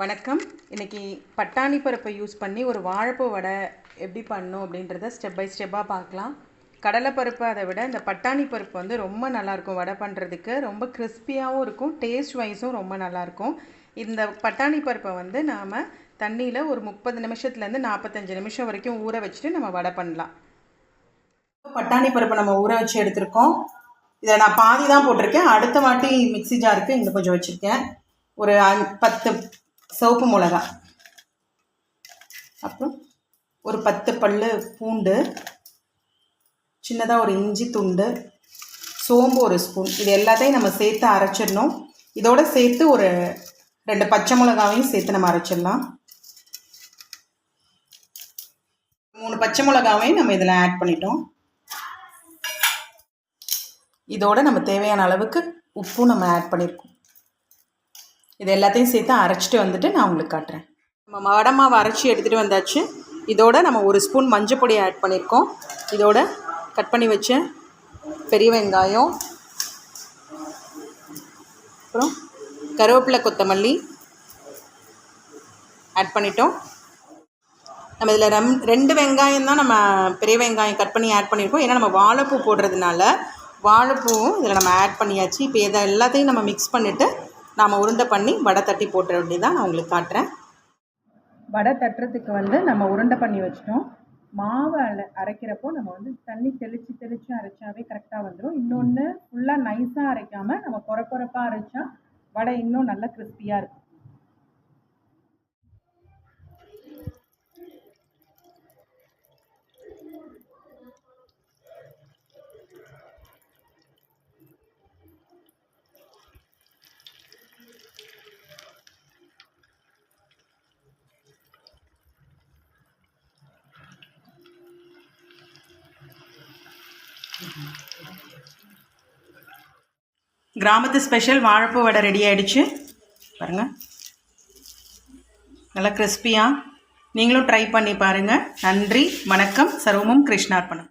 வணக்கம். இன்றைக்கி பட்டாணி பருப்பை யூஸ் பண்ணி ஒரு வாழைப்பூ வடை எப்படி பண்ணணும் அப்படின்றத ஸ்டெப் பை ஸ்டெப்பாக பார்க்கலாம். கடலைப்பருப்பு அதை விட இந்த பட்டாணி பருப்பு வந்து ரொம்ப நல்லாயிருக்கும் வடை பண்ணுறதுக்கு ரொம்ப கிறிஸ்பியாகவும் இருக்கும் டேஸ்ட் வைஸும் ரொம்ப நல்லாயிருக்கும் இந்த பட்டாணி பருப்பை வந்து நாம் தண்ணியில் ஒரு முப்பது நிமிஷத்துலேருந்து நாற்பத்தஞ்சு நிமிஷம் வரைக்கும் ஊற வச்சுட்டு நம்ம வடை பண்ணலாம். பட்டாணி பருப்பை நம்ம ஊற வச்சு எடுத்திருக்கோம். இதில் நான் பாதி தான் போட்டிருக்கேன். அடுத்த வாட்டி மிக்சி ஜாருக்கு இங்கே கொஞ்சம் வச்சுருக்கேன். ஒரு பத்து சிவப்பு மிளகா. அப்புறம் ஒரு பத்து பல் பூண்டு சின்னதாக ஒரு இஞ்சி துண்டு சோம்பு ஒரு ஸ்பூன். இது எல்லாத்தையும் நம்ம சேர்த்து அரைச்சிடணும். இதோட சேர்த்து ஒரு ரெண்டு பச்சை மிளகாவையும் சேர்த்து நம்ம அரைச்சிடலாம். மூணு பச்சை மிளகாவையும் நம்ம இதில் ஆட் பண்ணிட்டோம். இதோட நம்ம தேவையான அளவுக்கு உப்பும் நம்ம ஆட் பண்ணியிருக்கோம் இது எல்லாத்தையும் சேர்த்து அரைச்சிட்டு வந்துட்டு நான் உங்களுக்கு காட்டுறேன். நம்ம வடை மாவு அரைச்சி எடுத்துகிட்டு வந்தாச்சு. இதோட நம்ம ஒரு ஸ்பூன் மஞ்சள் பொடி ஆட் பண்ணியிருக்கோம் இதோட கட் பண்ணி வச்ச பெரிய வெங்காயம் அப்புறம் கருவேப்பிலை கொத்தமல்லி ஆட் பண்ணிட்டோம். நம்ம இதில் ரெம் ரெண்டு வெங்காயம் தான் நம்ம பெரிய வெங்காயம் கட் பண்ணி ஆட் பண்ணியிருக்கோம் ஏன்னா நம்ம வாழைப்பூ போடுறதுனால வாழைப்பூவும் இதில் நம்ம ஆட் பண்ணியாச்சு. இப்போ இதை எல்லாத்தையும் நம்ம மிக்ஸ் பண்ணிவிட்டு நாம் உருண்டை பண்ணி வடை தட்டி போட்டுற வேண்டியதான் நான் உங்களுக்கு காட்டுறேன். வடை தட்டுறதுக்கு வந்து நம்ம உருண்டை பண்ணி வச்சிட்டோம். மாவை அரை அரைக்கிறப்போ நம்ம வந்து தண்ணி தெளித்து தெளித்து அரைச்சாவே கரெக்டாக வந்துடும் இன்னொன்று ஃபுல்லாக நைஸாக அரைக்காமல் நம்ம குறை குறைப்பாக அரைச்சா வடை இன்னும் நல்லா கிறிஸ்பியாக இருக்கும். கிராமத்து ஸ்பெஷல் வாழைப்பூ வடை ரெடி ஆகிடுச்சு பாருங்கள் நல்லா கிறிஸ்பியாக நீங்களும் ட்ரை பண்ணி பாருங்கள் நன்றி வணக்கம். சர்வமும் கிருஷ்ணார்ப்பணம்.